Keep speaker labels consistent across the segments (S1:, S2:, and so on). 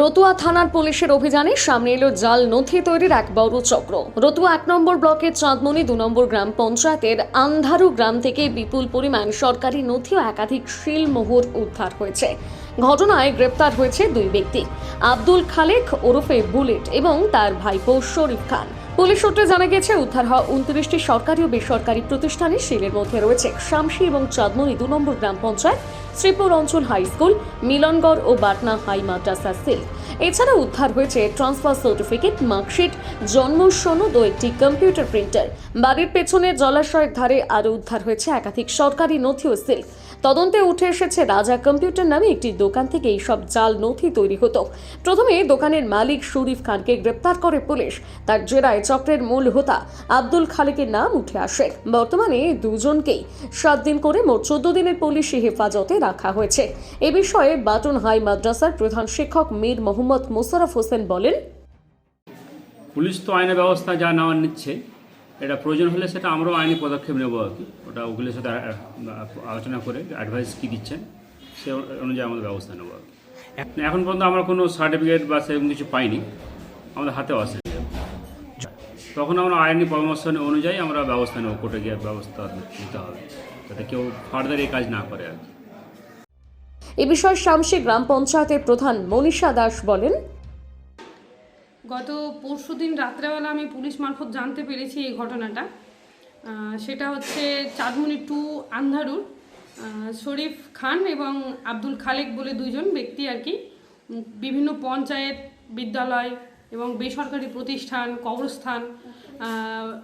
S1: রতুয়া থানার পুলিশের অভিযানে সামনে এলো জাল নথি তৈরির এক বড় চক্র। রতুয়া এক নম্বর ব্লকের চাঁদমণি দু নম্বর গ্রাম পঞ্চায়েতের আন্ধারু গ্রাম থেকে বিপুল পরিমাণ সরকারি নথি ও একাধিক শিলমোহর উদ্ধার হয়েছে। ঘটনায় গ্রেপ্তার হয়েছে দুই ব্যক্তি। আব্দুল খালেক ওরফে বুলেট এবং তার ভাইপো শরীফ খান। পুলিশ সূত্রে জানা গেছে, উদ্ধার হওয়া উনত্রিশটি সরকারি ও বেসরকারি প্রতিষ্ঠানে শিলের মধ্যে রয়েছে। শামসি এবং চাঁদমণি দু নম্বর গ্রাম পঞ্চায়েত শ্রীপুর অঞ্চল হাই স্কুল, মিলনগড় ও বাটনা হাই মাদ্রাসা সিল এছাড়া উদ্ধার হয়েছে ট্রান্সফার সার্টিফিকেট, মার্কশিট, জন্ম সনদ ও একটি কম্পিউটার প্রিন্টার। বাড়ির পেছনে জলাশয়ের ধারে আরও উদ্ধার হয়েছে একাধিক সরকারি নথি ও সিল। তদন্তে উঠে এসেছে রাজা কম্পিউটার নামে একটি দোকান থেকে এইসব জাল নথি তৈরি হতো। প্রথমে দোকানের মালিক শরীফ খানকে গ্রেপ্তার করে পুলিশ। তার জেরায় চক্রের মূল হোতা আব্দুল খালেকের নাম উঠে আসে। বর্তমানে দুজনকেই সাত দিন করে মোট চোদ্দ দিনের পুলিশি হেফাজতে রাখা হয়েছে। এ বিষয়ে বাটন হাই মাদ্রাসার প্রধান শিক্ষক মীর মোহাম্মদ মোশারফ হোসেন বলেন,
S2: পুলিশ তো আইনের ব্যবস্থা যা নেওয়ার নিচ্ছে এটা প্রয়োজন হলে সেটা আমরাও আইনি পদক্ষেপ নেব আর কি। ওটা উকিলের সাথে আলোচনা করে অ্যাডভাইস কী দিচ্ছেন, সে অনুযায়ী আমাদের ব্যবস্থা নেব আর কি। এখন পর্যন্ত আমরা কোনো সার্টিফিকেট বা সেরকম কিছু পাইনি, আমাদের হাতেও আসে তখন আমরা আইনি পরামর্শ অনুযায়ী আমরা ব্যবস্থা নেব, কোর্টে গিয়ে ব্যবস্থা নিতে হবে, যাতে কেউ ফার্দার এই কাজ না করে আর কি।
S1: এ বিষয়ে শামসি গ্রাম পঞ্চায়েতের প্রধান মনীষা দাস বলেন
S3: গত পরশু দিন রাত্রেবেলা আমি পুলিশ মারফত জানতে পেরেছি এই ঘটনাটা। সেটা হচ্ছে চাঁদমণি টু আন্ধারুর শরীফ খান এবং আব্দুল খালেক বলে দুইজন ব্যক্তি আর কি। বিভিন্ন পঞ্চায়েত, বিদ্যালয় এবং বেসরকারি প্রতিষ্ঠান, কবরস্থান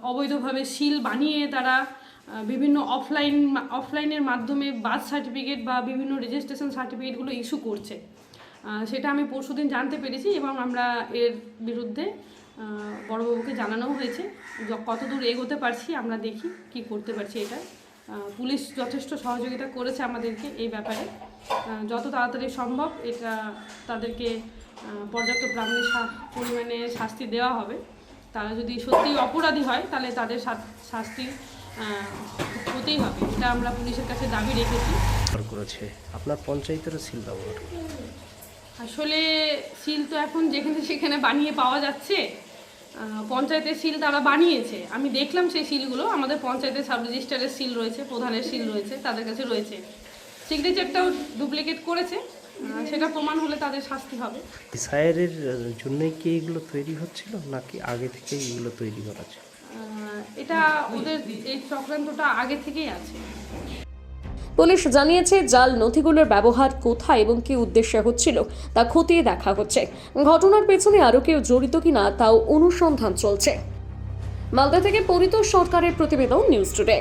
S3: অবৈধভাবে সিল বানিয়ে তারা বিভিন্ন অফলাইন, অফলাইনের মাধ্যমে বার্থ সার্টিফিকেট বা বিভিন্ন রেজিস্ট্রেশন সার্টিফিকেটগুলো ইস্যু করছে। সেটা আমি পরশুদিন জানতে পেরেছি এবং আমরা এর বিরুদ্ধে বড়বাবুকে জানানোও হয়েছে কত দূর এগোতে পারছি, আমরা দেখি কি করতে পারছি এটা। পুলিশ যথেষ্ট সহযোগিতা করেছে আমাদেরকে এই ব্যাপারে। যত তাড়াতাড়ি সম্ভব এটা তাদেরকে পর্যাপ্ত প্রাণী পরিমাণে শাস্তি দেওয়া হবে। তারা যদি সত্যি অপরাধী হয়, তাহলে তাদের শাস্তি হতেই হবে। এটা আমরা পুলিশের কাছে দাবি রেখেছি।
S4: করেছে। আপনার পঞ্চায়েতেরও সিল ব্যবহার।
S3: আসলে সিল তো এখন যেখানে সেখানে বানিয়ে পাওয়া যাচ্ছে পঞ্চায়েতের সিল তারা বানিয়েছে। আমি দেখলাম সেই সিলগুলো আমাদের পঞ্চায়েতের সাব রেজিস্টারের সিল রয়েছে প্রধানের সিল রয়েছে তাদের কাছে রয়েছে। সিগনেচারটাও ডুপ্লিকেট করেছে সেটা প্রমাণ হলে তাদের শাস্তি হবে।
S4: ডিসায়ারের জন্যই কি এগুলো তৈরি হচ্ছিল নাকি আগে থেকেই এগুলো তৈরি করা
S3: এটা ওদের এই চক্রান্তটা আগে থেকেই আছে।
S1: পুলিশ জানিয়েছে, জাল নথিগুলোর ব্যবহার কোথায় এবং কি উদ্দেশ্যে হচ্ছিল তা খতিয়ে দেখা হচ্ছে। ঘটনার পেছনে আরও কেউ জড়িত কিনা তাও অনুসন্ধান চলছে। মালদা থেকে পরিতোষ সরকারের প্রতিবেদন নিউজ টুডে।